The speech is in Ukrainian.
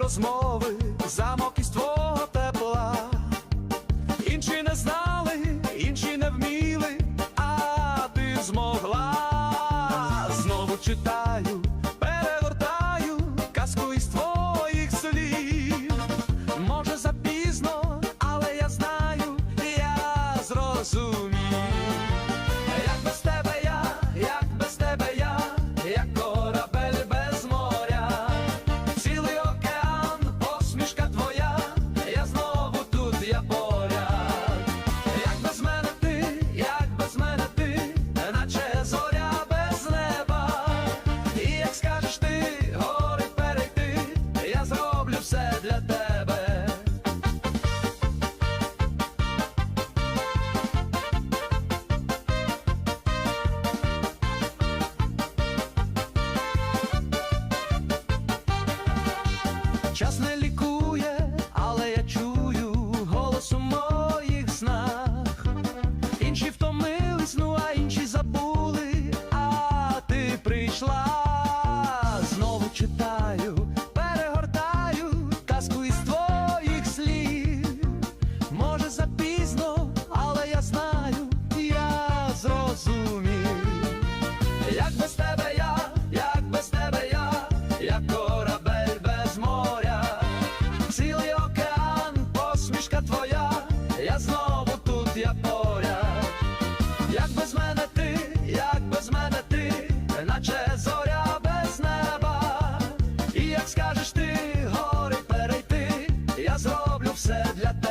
розмови, замок із твого тепла. Інші не знали, інші не вміли, а ти змогла. Знову читаю, Час не лікує, але я чую голос у моїх снах. Інші втомились, ну а інші забули, а ти прийшла. Знову читаю, перегортаю казку із твоїх слів. Може запізно, але я знаю, я зрозумів. Знову тут, я поряд. Як без мене ти, як без мене ти, наче зоря без неба. І як скажеш ти, гори перейти, я зроблю все для тебе.